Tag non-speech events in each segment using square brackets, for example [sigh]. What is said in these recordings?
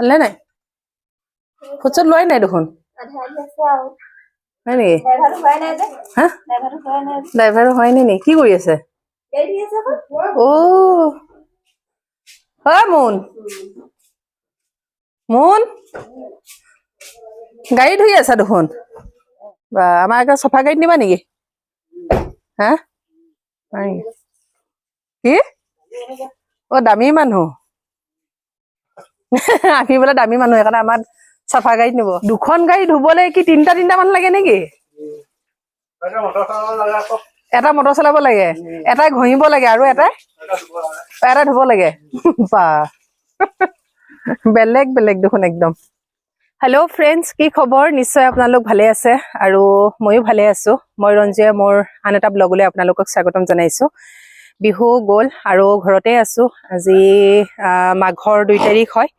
হ'লে নাই? ফুট চুট লোৱাই নাই দেখোন। হয় নেকি? ড্ৰাইভাৰো হয় নে? কি কৰি আছে? মোন। মোন। গাড়ী ধুই আছা দেখোন। বা আমাৰ একে চফা গাড়ীত নিবা নেকি? হা? কি? অ দামী মানুহ। [laughs] আমি বোলে দামী মানুহ সেইকাৰণে আমাৰ চাফা গাড়ীত নিব। দুখন গাড়ী ধুবলৈ কি তিনিটা তিনিটা মানুহ লাগে নেকি? এটা মটৰ চলাব লাগে এটাই ঘঁহিব লাগে আৰু এটাই এটা ধুব লাগে। [laughs] বা। [laughs] বেলেগ বেলেগ দেখোন একদম। হেল্ল' ফ্ৰেণ্ডছ কি খবৰ? নিশ্চয় আপোনালোক ভালে আছে আৰু ময়ো ভালে আছো। মই ৰঞ্জিয়ে মোৰ আন এটা ব্লগলৈ আপোনালোকক স্বাগতম জনাইছো। বিহু গ'ল আৰু ঘৰতে আছো। আজি মাঘৰ দুই তাৰিখ হয়।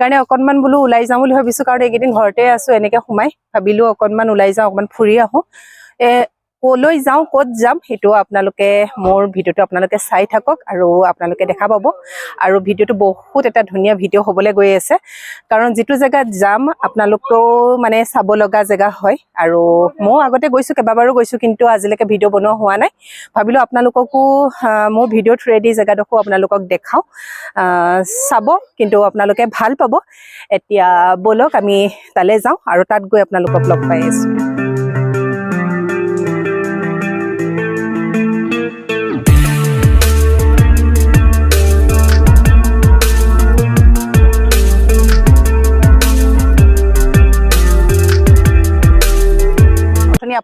সেইকাৰণে অকণমান বোলো ওলাই যাওঁ বুলি ভাবিছো কাৰণ এইকেইদিন ঘৰতে আছো এনেকে সোমাই। ভাবিলো অকণমান ওলাই যাওঁ অকণমান ফুৰি আহো। কলৈ যাওঁ ক'ত যাম সেইটো আপোনালোকে মোৰ ভিডিঅ'টো আপোনালোকে চাই থাকক আৰু আপোনালোকে দেখা পাব। আৰু ভিডিঅ'টো বহুত এটা ধুনীয়া ভিডিঅ' হ'বলৈ গৈ আছে। কাৰণ যিটো জেগাত যাম আপোনালোকেও মানে চাব লগা জেগা হয়। আৰু ময়ো আগতে গৈছোঁ কেইবাবাৰো গৈছোঁ কিন্তু আজিলৈকে ভিডিঅ' বনোৱা হোৱা নাই। ভাবিলোঁ আপোনালোককো মোৰ ভিডিঅ' থ্ৰুৱেদি জেগাডোখৰ আপোনালোকক দেখাওঁ। চাব কিন্তু আপোনালোকে ভাল পাব। এতিয়া ব'লক আমি তালৈ যাওঁ আৰু তাত গৈ আপোনালোকক লগ পাই আছোঁ।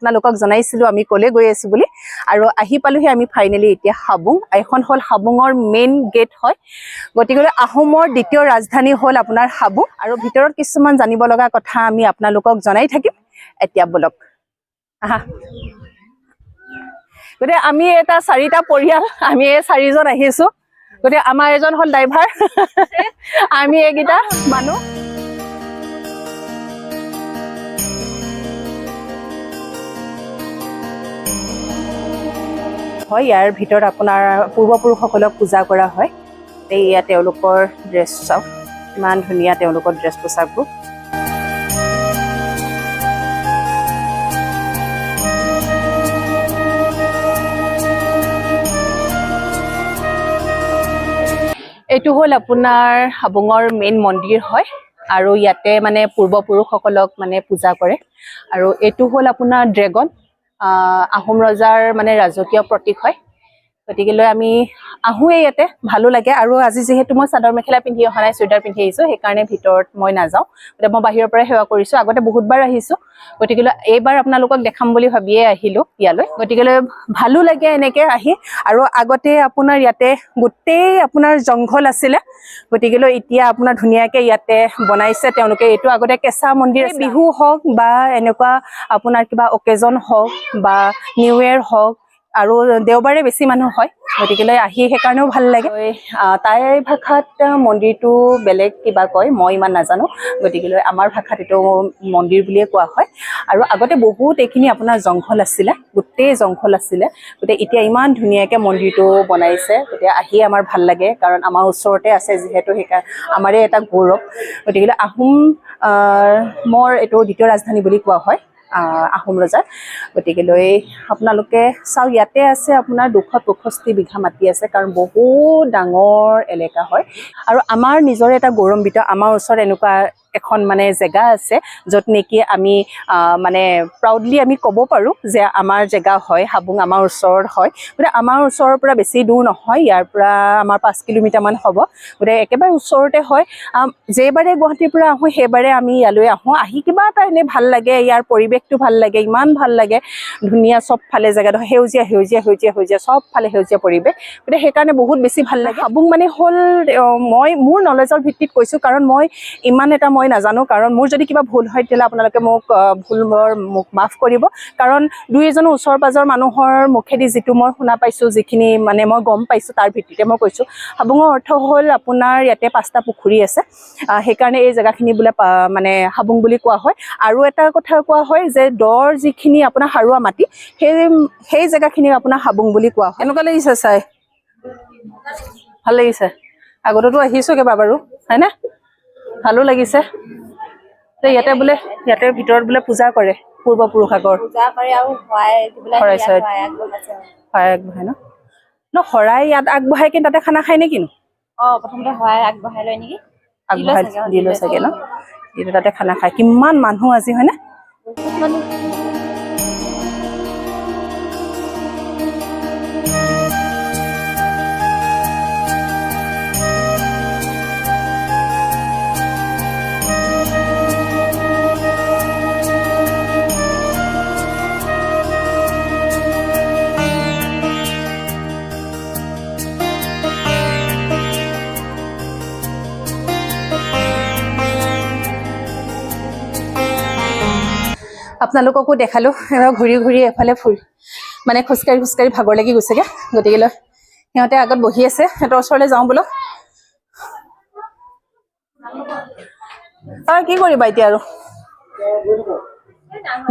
আপোনালোকক জনাইছিলো আমি কলে গৈ আছো বুলি। আৰু আহি পালোহি আমি ফাইনেলি এতিয়া হাবুং। এইখন হ'ল হাবুঙৰ মেইন গেট হয়। গতিকে আহোমৰ দ্বিতীয় ৰাজধানী হ'ল আপোনাৰ হাবুং। আৰু ভিতৰত কিছুমান জানিব লগা কথা আমি আপোনালোকক জনাই থাকিম। এতিয়া বলক। আহা। গতিকে আমি এটা চাৰিটা পৰিয়াল আমি এই চাৰিজন আহিছো। গতিকে আমাৰ এজন হ'ল ড্ৰাইভাৰ। আমি এইকেইটা মানুহ। হয়। ইয়াৰ ভিতৰত আপোনাৰ পূৰ্বপুৰুষসকলক পূজা কৰা হয়। এয়া তেওঁলোকৰ ড্ৰেছ চাওক। ইমান ধুনীয়া তেওঁলোকৰ ড্ৰেছ পোছাকবোৰ। এইটো হ'ল আপোনাৰ হাবুঙৰ মেইন মন্দিৰ হয় আৰু ইয়াতে মানে পূৰ্বপুৰুষসকলক মানে পূজা কৰে। আৰু এইটো হ'ল আপোনাৰ ড্ৰেগন আহোম ৰজাৰ মানে ৰাজকীয় প্ৰতীক হয়। গতিকেলৈ আমি আহোঁৱেই ইয়াতে ভালো লাগে। আৰু আজি যিহেতু মই চাদৰ মেখেলা পিন্ধি অহা নাই চুইদাৰ পিন্ধি আহিছোঁ সেইকাৰণে ভিতৰত মই নাযাওঁ। গতিকে মই বাহিৰৰ পৰাই সেৱা কৰিছোঁ। আগতে বহুতবাৰ আহিছোঁ। গতিকেলৈ এইবাৰ আপোনালোকক দেখাম বুলি ভাবিয়ে আহিলোঁ ইয়ালৈ। গতিকেলৈ ভালো লাগে এনেকৈ আহি। আৰু আগতে আপোনাৰ ইয়াতে গোটেই আপোনাৰ জংঘল আছিলে। গতিকেলৈ এতিয়া আপোনাৰ ধুনীয়াকৈ ইয়াতে বনাইছে তেওঁলোকে। এইটো আগতে কেঁচা মন্দিৰ। বিহু হওক বা এনেকুৱা আপোনাৰ কিবা অকেজন হওক বা নিউ ইয়েৰ হওক আৰু দেওবাৰে বেছি মানুহ হয় গতিকেলৈ আহি সেইকাৰণেও ভাল লাগে। টাই ভাষাত মন্দিৰটো বেলেগ কিবা কয় মই ইমান নাজানো গতিকেলৈ আমাৰ ভাষাত এইটো মন্দিৰ বুলিয়ে কোৱা হয়। আৰু আগতে বহুত এইখিনি আপোনাৰ জংঘল আছিলে গোটেই জংঘল আছিলে গতিকে এতিয়া ইমান ধুনীয়াকৈ মন্দিৰটো বনাইছে গতিকে আহি আমাৰ ভাল লাগে কাৰণ আমাৰ ওচৰতে আছে যিহেতু সেইকাৰণে আমাৰে এটা গৌৰৱ। গতিকে আহোম আহ, মৰ এইটো দ্বিতীয় ৰাজধানী বুলি কোৱা হয়। আহোম ৰজাৰ। গতিকেলৈ আপোনালোকে চাওক ইয়াতে আছে আপোনাৰ দুশ পঁয়ষষ্ঠি বিঘা মাটি আছে কাৰণ বহুত ডাঙৰ এলেকা হয়। আৰু আমাৰ নিজৰে এটা গৌৰৱান্বিত আমাৰ ওচৰত এনেকুৱা এখন মানে জেগা আছে য'ত নেকি আমি মানে প্ৰাউডলি আমি ক'ব পাৰোঁ যে আমাৰ জেগা হয় হাবুং আমাৰ ওচৰত হয়। গতিকে আমাৰ ওচৰৰ পৰা বেছি দূৰ নহয় ইয়াৰ পৰা আমাৰ পাঁচ কিলোমিটাৰমান হ'ব। গতিকে একেবাৰে ওচৰতে হয়। যেইবাৰে গুৱাহাটীৰ পৰা আহোঁ সেইবাৰে আমি ইয়ালৈ আহোঁ। আহি কিবা এটা এনেই ভাল লাগে ইয়াৰ পৰিৱেশটো ভাল লাগে ইমান ভাল লাগে। ধুনীয়া চবফালে জেগাডোখৰ সেউজীয়া সেউজীয়া সেউজীয়া সেউজীয়া চবফালে সেউজীয়া পৰিৱেশ। গতিকে সেইকাৰণে বহুত বেছি ভাল লাগে। হাবুং মানে হ'ল মই মোৰ নলেজৰ ভিত্তিত কৈছোঁ কাৰণ মই ইমান এটা মই নাজানো। কাৰণ মোৰ যদি কিবা ভুল হয় তেতিয়াহ'লে আপোনালোকে মোক আহ, ভুল মোৰ মোক মাফ কৰিব। কাৰণ দুই এজনো ওচৰ পাজৰ মানুহৰ মুখেদি যিটো মই শুনা পাইছোঁ যিখিনি মানে মই গম পাইছোঁ তাৰ ভিত্তিতে মই কৈছোঁ। হাবুঙৰ অৰ্থ হ'ল আপোনাৰ ইয়াতে পাঁচটা পুখুৰী আছে। সেইকাৰণে এই জেগাখিনি বোলে মানে হাবুং বুলি কোৱা হয়। আৰু এটা কথা কোৱা হয় যে দৰ যিখিনি আপোনাৰ সাৰুৱা মাটি সেই সেই জেগাখিনিক আপোনাৰ হাবুং বুলি কোৱা হয়। এনেকুৱা লাগিছে চাই? ভাল লাগিছে। আগতেতো আহিছোঁ কেইবা বাৰু হয়নে? ভালো লাগিছে। ইয়াতে বোলে ইয়াতে ভিতৰত বোলে পূজা কৰে পূৰ্বপুৰুষাগৰ কৰে আৰু শৰাই চৰাই। আগবঢ়াই ন? ন শৰাই ইয়াত আগবঢ়াই কিনে তাতে খানা খায় নে কিনো? অ প্ৰথমতে শৰাই আগবঢ়াই লয় নেকি? আগবঢ়াই চাগে, অ, দি লৈ দিলে চাগে ন? দিলে তাতে খানা খায়। কিমান মানুহ আজি হয়নে? আপোনালোককো দেখালো। ঘূৰি ঘূৰি এফালে ফুৰি মানে খোজকাঢ়ি খোজকাঢ়ি ভাগৰ লাগি গৈছেগে। গতিকে সিহঁতে আগত বহি আছে। সিহঁতৰ ওচৰলৈ যাওঁ বোলো। আৰু কি কৰিবা এতিয়া আৰু?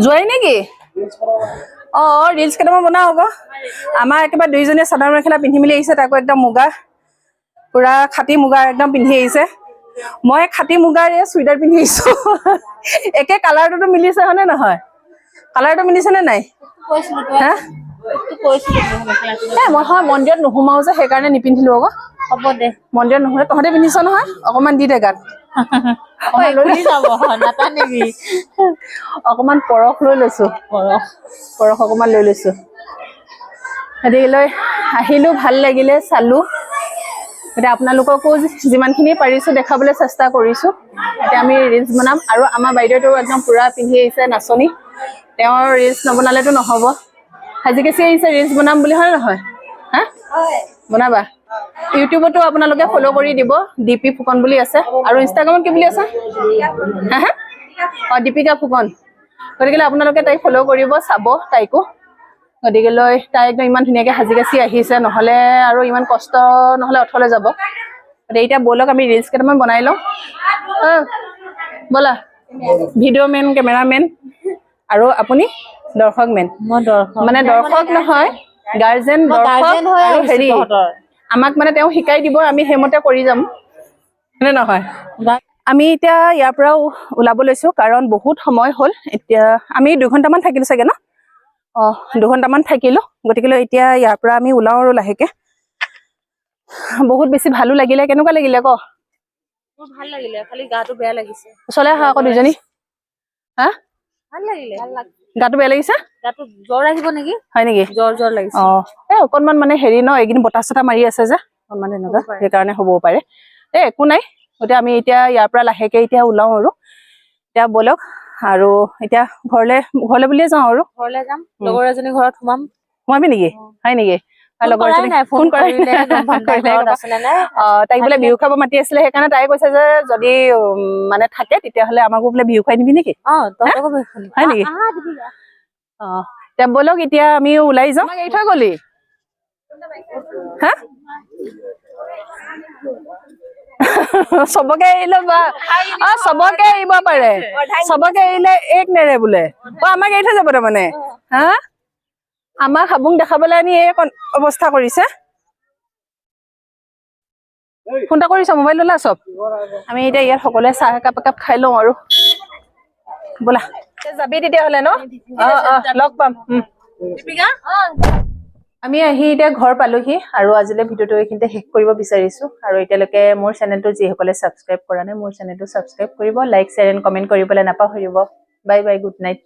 যোৱাই নেকি? অ ৰিলচ কেইটামান বনাও আকৌ। আমাৰ একেবাৰে দুইজনীয়ে চাদৰ মেখেলা পিন্ধি মেলি আহিছে। তাকো একদম মুগা। পুৰা খাটি মুগাৰ একদম পিন্ধি আহিছে। মই খাটি মুগাৰে চুইদাৰ পিন্ধি আহিছো। একে কালাৰটোতো মিলিছে হয়নে নহয়? কালাৰটো মিলিছে নে নাই? কৈছিলো হা? তোক কৈছিলো মোৰ মেখেলাটো এ মই হয় মন্দিৰত নোসোমাও যে সেইকাৰণে নিপিন্ধিলো আকৌ। হ'ব দে। মন্দিৰত নোসোমাই তহঁতে পিন্ধিছ নহয়? অকমান দি দে গাত। অকমান পৰশ লৈ লৈছো। পৰশ পৰশ অকমান লৈ লৈছো। গতিকে লৈ আহিলো ভাল লাগিলে চালো। এতিয়া আপোনালোককো যিমানখিনি পাৰিছো দেখাবলৈ চেষ্টা কৰিছো। এতিয়া আমি ৰিলচ বনাম আৰু আমাৰ বাইদেউটো একদম পুৰা পিন্ধি আহিছে নাচনী। তেওঁৰ ৰিলচ নবনালেতো নহ'ব। সাজি কাচি আহিছে ৰিলচ বনাম বুলি হয় নহয়? হা? বনাবা। ইউটিউবতো আপোনালোকে ফ'ল' কৰি দিব ডিপি ফুকন বুলি আছে। আৰু ইনষ্টাগ্ৰামত কি বুলি আছে? হা হা? অঁ দীপিকা ফুকন। গতিকে আপোনালোকে তাইক ফ'ল' কৰিব চাব তাইকো। গতিকে লৈ তাই একদম ইমান ধুনীয়াকৈ সাজি কাচি আহিছে নহ'লে আৰু ইমান কষ্ট নহ'লে অথলে যাব। গতিকে এতিয়া ব'লক আমি ৰিলচ কেইটামান বনাই লওঁ। অঁ ব'লা। ভিডিঅ' মেন কেমেৰামেন আৰু আপুনি দৰ্শক মেন। মানে দৰ্শক নহয় গাৰ্জেন। দৰ্শক আৰু হেৰি। আমাক মানে তেওঁ শিকাই দিব আমি সেইমতে কৰি যাম। হয়নে নহয়? আমি এতিয়া ইয়াৰ পৰা ও- ওলাব লৈছো কাৰণ বহুত সময় হ'ল। এতিয়া আমি দুঘন্টামান থাকিলো চাগে ন? অঁ দুঘন্টামান থাকিলো। গতিকে এতিয়া ইয়াৰ পৰা আমি ওলাওঁ আৰু লাহেকে। বহুত বেছি ভালো লাগিলে। কেনেকুৱা লাগিলে ক? মোৰ ভাল লাগিলে খালি গাটো বেয়া লাগিছে। ওচৰলৈ আহা আকৌ দুজনী। হা? ভাল লাগিলে। গাটো বেয়া লাগিছে? গাটো জ্বৰ আহিব নেকি? হয় নেকি? জ্বৰ জ্বৰ লাগিছে। অ। এই অকনমান মানে হেৰি ন এইকেইদিন বতাহ চতাহ মাৰি আছে যে। অকনমান এনেকুৱা। সেইকাৰণে হ'বও পাৰে। এ একো নাই। গতিকে আমি এতিয়া ইয়াৰ পৰা লাহেকে এতিয়া ওলাও আৰু। এতিয়া ব'লক আৰু এতিয়া ঘৰলে ঘৰলে বুলিয়ে যাওঁ আৰু। ঘৰলে যাম। লগৰ এজনী ঘৰত সোমাম। সোমাবি নেকি? হয় নেকি? [laughs] তাইক বোলে বিহু খাব মাতি আছিলে সেইকাৰণে তাই কৈছে যে যদি মানে থাকে তেতিয়াহ'লে আমাকো বোলে বিহু খুৱাই নিবি নেকি। হয় নেকি? অ এতিয়া ব'লক এতিয়া আমি ওলাই যাওঁ। এৰি থৈ গলি? হা? [laughs] চবকে এৰিলে বা অ চবকে এৰিব পাৰে। চবকে এৰিলে এক নেৰে বোলে। অ আমাক এৰি থৈ যাব তাৰমানে। হা? আমাক হাবুং দেখাবলৈ আনি এই অৱস্থা কৰিছে। ফোন এটা কৰিছ মোবাইল ল'লা চব? আমি এতিয়া ইয়াত সকলোৱে চাহ একাপ একাপ খাই লওঁ আৰু। ব'লা। যাবি তেতিয়াহ'লে ন? অ অ লগ পাম। আমি আহি এতিয়া ঘৰ পালোহি আৰু আজিলৈ ভিডিঅ'টো এইখিনিতে শেষ কৰিব বিচাৰিছো। আৰু এতিয়ালৈকে মোৰ চেনেলটো যিসকলে ছাবস্ক্ৰাইব কৰা নাই মোৰ চেনেলটো ছাবস্ক্ৰাইব কৰিব লাইক শ্বেয়াৰ এণ্ড কমেণ্ট কৰিবলৈ নাপাহৰিব। Bye bye good night